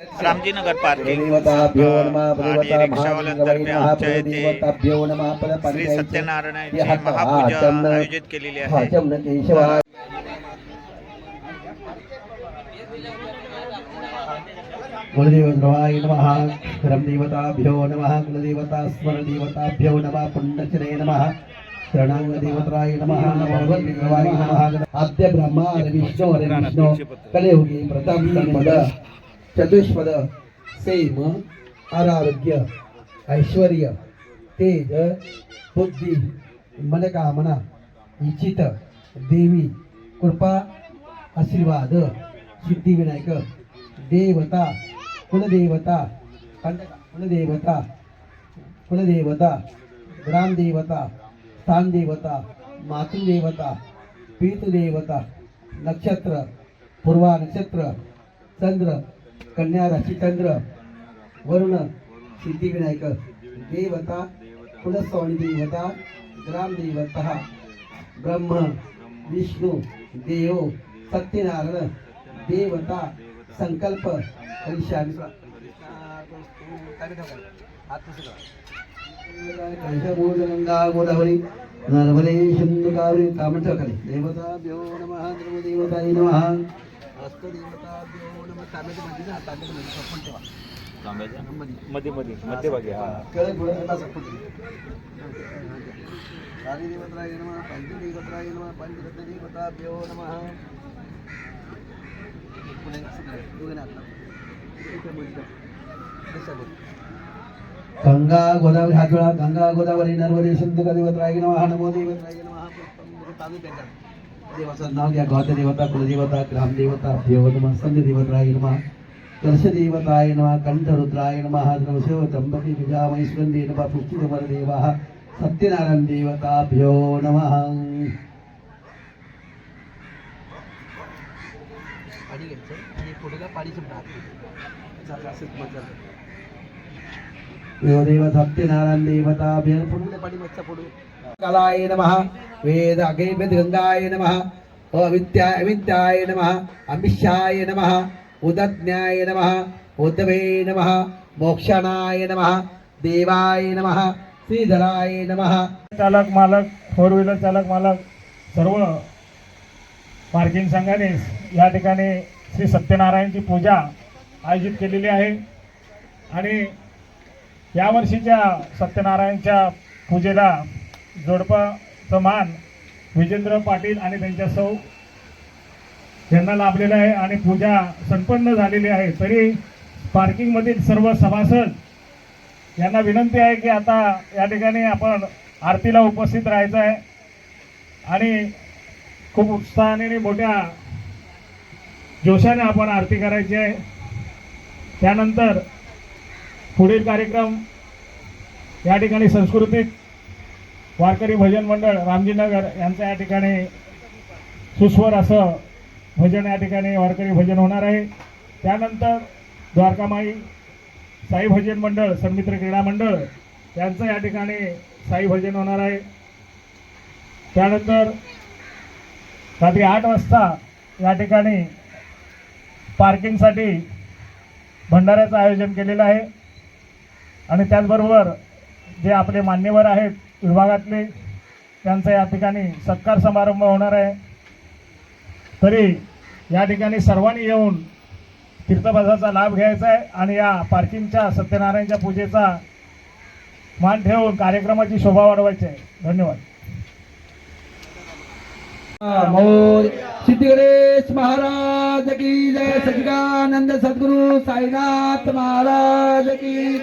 रामजीनगर parking. देवताभ्यो नमः आणि देवता आमच्या येथे श्री परपंचायतचे सत्यनारायणाची महापूजा आयोजित केलेली आहे. भाजम न केशवाय. कुलदेवद्रवाय नमः रमदेवताभ्यो नमः कुलदेवता स्मरदेवताभ्यो नमः पुण्यचरे नमः शरणांगदेवताय नमः भगवद्देवाय नमः आद्य ब्रह्मा हरे विष्णु हरे विष्णु कलियुगे प्रथम पद चतुष्पद सेम आरोग्य ऐश्वर्य तेज बुद्धी मनकामना इच्छित देवी कृपा आशीर्वाद सिद्धिविनायक देवता कुलदेवता कंटक कुलदेवता कुलदेवता ग्रामदेवता स्थानदेवता मातृदेवता पीतदेवता नक्षत्र पूर्वा नक्षत्र चंद्र कन्या राशी चंद्र वरुण सिद्धिविनायक देवता कुलस्वामी देवता ग्रामदेवता ब्रह्म विष्णू देव सत्यनारायण देवता संकल्प गोदावरी नर्मदे सिंधू कावेरी तामठकले देवता भ्यो नमः देवताय नमः. अस्त देवताभ्यो नमः तांब्याच्या मध्ये ना तांब्याच्या मध्ये सरपण ठेवा. मध्ये मध्ये मध्यभागी हा. केळं गुळं नका सरपण आदि देवताय नमः पंच देवताय नमः पंचरत्न नमः. पुढे दोघे हात गंगा गोदावरी हात जोडा गंगा गोदावरी नर्मदे सिंधू देवत्राय नमः नमो देवत्राय नमः तांदूळ पेटा देवाचं नाव घ्या. गौत देवता कुलदेवता ग्रामदेवता देव नमः संघ देवत्राय नमः. कर्ष देवताय नमः कंठ रुद्राय नमः द्रवशिव त्र्यंबके सुगंधे नमः पुष्टिकमर देवाः सत्यनारायण देवताभ्यो नमः. पाणी घ्यायचं. आणि पुढेला पाणी देवदेव सत्यनारायण देवता बेल पुढे पाणी मच्छा पुढे. कलाय नमः. वेद अगे वेद गंगाय नमः। अविद्या अविद्याय नमः। अमिषाय नमः। उदज्ञाय नमः। उद्धवे नमः। मोक्षणाय नमः। देवाय नमः। श्रीधराय नमः। चालक मालक फोर व्हीलर चालक मालक सर्व पार्किंग संघाने या ठिकाणी श्री सत्यनारायणची पूजा आयोजित केलेली आहे. आणि यावर्षीच्या सत्यनारायणच्या पूजेला जोडपं समान विजेंद्र पाटील आणि त्यांच्या सौ यांना लाभलेलं आहे आणि पूजा संपन्न झालेली आहे. तरी पार्किंगमधील सर्व सभासद यांना विनंती आहे की आता या ठिकाणी आपण आरतीला उपस्थित राहायचं आहे. आणि खूप उत्साहाने आणि मोठ्या जोशाने आपण आरती करायची आहे. त्यानंतर पुढील कार्यक्रम या ठिकाणी सांस्कृतिक वारकरी भजन मंडळ रामजीनगर यांचं या ठिकाणी सुस्वर असं भजन या ठिकाणी वारकरी भजन होणार आहे. त्यानंतर द्वारकामाई साई भजन मंडळ सन्मित्र क्रीडा मंडळ यांचं या ठिकाणी साई भजन होणार आहे. त्यानंतर रात्री आठ वाजता या ठिकाणी पार्किंगसाठी भंडाऱ्याचं आयोजन केलेलं आहे. आणि त्याचबरोबर जे आपले मान्यवर आहेत विभागातले त्यांचा या ठिकाणी सत्कार समारंभ होणार आहे. तरी या ठिकाणी सर्वांनी येऊन तीर्थबाजाचा लाभ घ्यायचा आहे आणि या पार्किंगच्या सत्यनारायणच्या पूजेचा मान ठेवून कार्यक्रमाची शोभा वाढवायची आहे. धन्यवाद. सिद्धी गणेश महाराज की जय सचिदानंद सद्गुरु साईनाथ महाराज की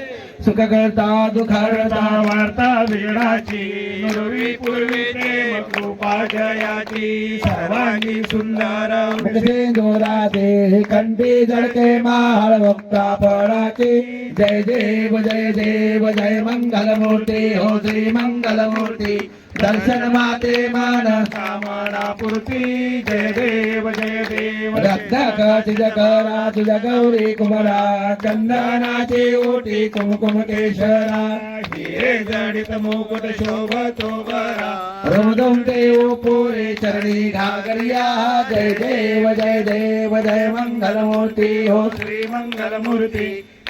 सुख करता दुख करता हरता वार्ता वीणाची नुरवी पूर्वी प्रेम कृपा जयाची सर्वांगी सुंदर मुखसे जोराते कंठी जडके माळ मुक्ता फळाचे. जय देव जय देव जय मंगल मूर्ती हो श्री मंगल मूर्ती दर्शन माते मान. कामना पूर्ती जय देव जय देव. दकाची जकरा तुझ्या गौरी कुमरा चंदनाची ओटी कुमकुम केशरा हिरे जडित मुकुट शोभतो बरा रोदम देव पोरे चरणी घागरिया जय देव जय देव जय मंगलमूर्ती हो श्री मंगल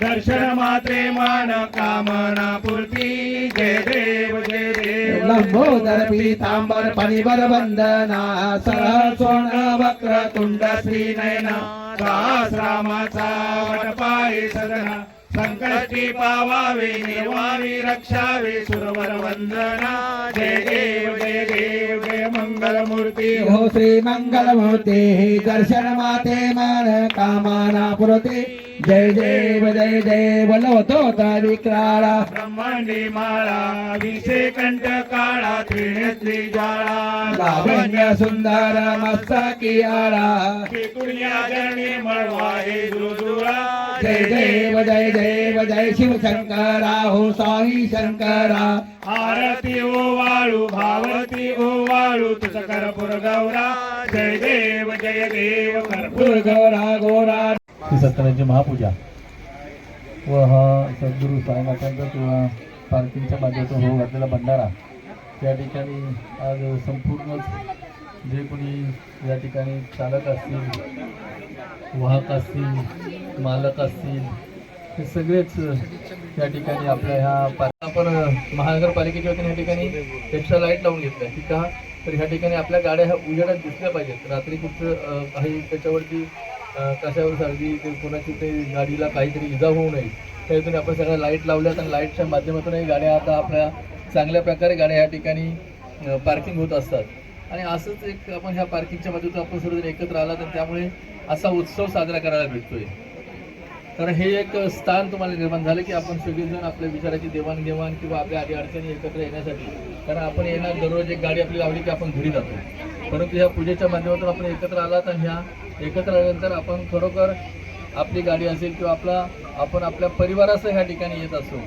दर्शन मात्रे मान कामना पूर्ती जय देव जय देव लंबोदर पीतांबर परिवर वंदना सरळ सोर्ण वक्र तुंड श्री नयना दास रामाचा सदना संकष्टी पावावे निर्वावी रक्षावे सुरवर वंदना जय देव जय देव जय मंगल मूर्ती हो श्री मंगल मूर्ती दर्शन माते मन कामना पुरते। जय देव जय देव लवतो विक्राळा ब्रह्मांडी माळा विषे कंठ काळा त्रिनेत्री ज्वाळा। लावण्य सुंदर मस्तकी आळा कुर्या जरणी मळवा हे दुरुदुरा। जय देव जय देव जय शिव शंकरा हो स्वामी शंकरा. आरती ओ वाळू भावती ओ वाळू तुझ कर्पूर गौरा. जय देव जय देव कर्पूर गोरा गोरा. सत्यनारायणची महापूजा. व हा सद्गुरू साईनाथांचा किंवा पार्किंगच्या बाजूचा हो घातलेला भंडारा. त्या ठिकाणी आज संपूर्णच जे कोणी या ठिकाणी चालक असतील वाहक असतील मालक असतील हे सगळेच या ठिकाणी आपल्या ह्या आपण महानगरपालिकेच्या वतीने या ठिकाणी एक्स्ट्रा लाइट लावून घेतल्या. की का? तर ह्या ठिकाणी आपल्या गाड्या ह्या उजेडात दिसल्या पाहिजेत. रात्री कुठं काही त्याच्यावरती कशावर सर्दी ते कोणाची ते गाडीला काहीतरी इजा होऊ नये त्यातून आपण सगळ्या लाइट लावल्यात आणि लाईटच्या माध्यमातूनही गाड्या आता आपल्या चांगल्या प्रकारे गाड्या या ठिकाणी पार्किंग होत असतात. आणि असंच एक आपण ह्या पार्किंगच्या बाजूला आपण सर्वजण एकत्र आला तर त्यामुळे असा उत्सव साजरा करायला भेटतोय. तर हे एक स्थान तुम्हाला निर्माण झालं की आपण सगळेजण आपल्या विचाराची देवाणघेवाण किंवा आपल्या आधी अडचणी एकत्र येण्यासाठी कारण आपण येणार दररोज एक गाडी आपली लावली की आपण घरी जातो. परंतु ह्या पूजेच्या माध्यमातून आपण एकत्र आला तर ह्या एकत्र आल्यानंतर आपण खरोखर आपली गाडी असेल किंवा आपला आपण आपल्या परिवारासह ह्या ठिकाणी येत असतो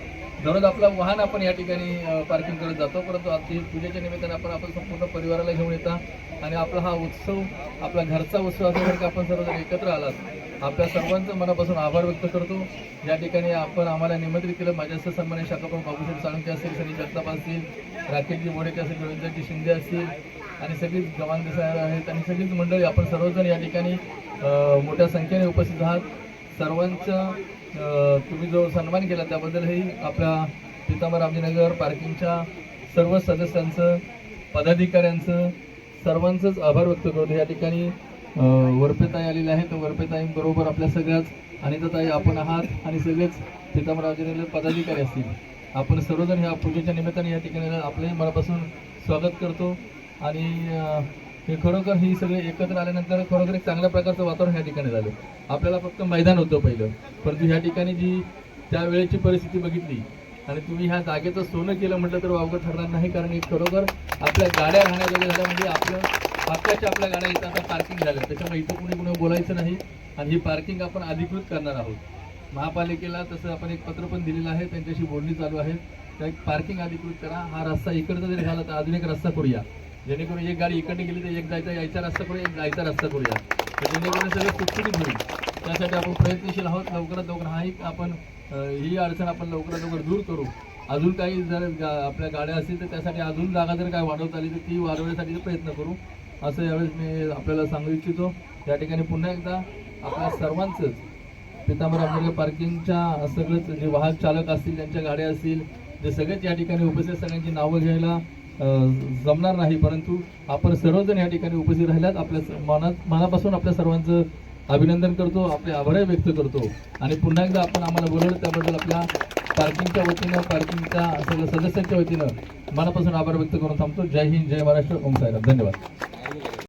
दररोज आपलं वाहन आपण या ठिकाणी पार्किंग करत जातो. परंतु आपली पूजेच्या निमित्ताने आपण आपण संपूर्ण परिवाराला घेऊन येता. आणि आपला हा उत्सव आपला घरचा उत्सव असल्यासारखं आपण सर्वजण एकत्र आलात. आपल्या सर्वांचं मनापासून आभार व्यक्त करतो. या ठिकाणी आपण आम्हाला निमंत्रित केलं. माझ्या सन्मान्य शाखाप्रमुख बाबूसाहेब साळुंके असतील सनी जगताप असतील राकेशजी मोडेके असतील रवींद्रजी शिंदे असतील आणि सगळीच गवान साहेब आहेत. आणि सगळीच मंडळी आपण सर्वजण या ठिकाणी मोठ्या संख्येने उपस्थित आहात. सर्वांचं तुम्ही जो सन्मान केला त्याबद्दलही आपल्या पितांबर रामजीनगर पार्किंगच्या सर्व सदस्यांचं पदाधिकाऱ्यांचं सर्वांचंच आभार व्यक्त करतो. या ठिकाणी वरपेताई आलेले आहेत. तर वरपेताईंबरोबर आपल्या सगळ्याच अनिताताई आपण आहात आणि सगळेच पितांबर रामजीनगर पदाधिकारी असतील. आपण सर्वजण ह्या पूजेच्या निमित्ताने या ठिकाणी आपले मनापासून स्वागत करतो. आणि हे खरोखर ही सगळे एकत्र आल्यानंतर खरोखर एक चांगल्या प्रकारचं वातावरण ह्या ठिकाणी झालं. आपल्याला फक्त मैदान होतं पहिलं. परंतु ह्या ठिकाणी जी त्यावेळेची परिस्थिती बघितली आणि तुम्ही ह्या जागेचं सोनं केलं म्हटलं तर वावगं ठरणार नाही कारण हे खरोखर आपल्या गाड्या राहण्याजोग्या झाल्या म्हणजे आपलं हक्काच्या आपल्या गाड्या इथं आता पार्किंग झाल्या त्याच्यामुळे इथं कुणी कुणी बोलायचं नाही आणि ही पार्किंग आपण अधिकृत करणार आहोत. महापालिकेला तसं आपण एक पत्र पण दिलेलं आहे. त्यांच्याशी बोलणी चालू आहे. त्या एक पार्किंग अधिकृत करा. हा रस्ता इकडचा जरी झाला तर अजून एक रस्ता करूया. जेणेकरून एक गाडी इकडे गेली तर एक जायचा यायचा रस्ता करूया एक जायचा रस्ता करूया तर जेणेकरून सगळं कुठकुटीत होईल. त्यासाठी आपण प्रयत्नशील आहोत. लवकरात लवकर हा एक आपण ही अडचण आपण लवकरात लवकर दूर करू. अजून काही जर गा- आपल्या गाड्या असतील तर त्यासाठी अजून जागा जर काय वाढवता आली तर ती वाढवण्यासाठी प्रयत्न करू. असं यावेळेस मी आपल्याला सांगू इच्छितो. या ठिकाणी पुन्हा एकदा आपल्या सर्वांचंच पितांबर आंबेडकर पार्किंगच्या सगळंच जे वाहक चालक असतील त्यांच्या गाड्या असतील जे सगळेच या ठिकाणी उपस्थित सगळ्यांची नावं घ्यायला जमणार नाही परंतु आपण सर्वजण या ठिकाणी उपस्थित राहिल्यात. आपल्या मनात मनापासून आपल्या सर्वांचं अभिनंदन करतो आपले आभारही व्यक्त करतो. आणि पुन्हा एकदा आपण आम्हाला बोलवलं त्याबद्दल आपल्या पार्किंगच्या वतीनं पार्किंगच्या सगळ्या सदस्यांच्या वतीनं मनापासून आभार व्यक्त करून थांबतो. जय हिंद जय महाराष्ट्र. ओम साईराम. धन्यवाद.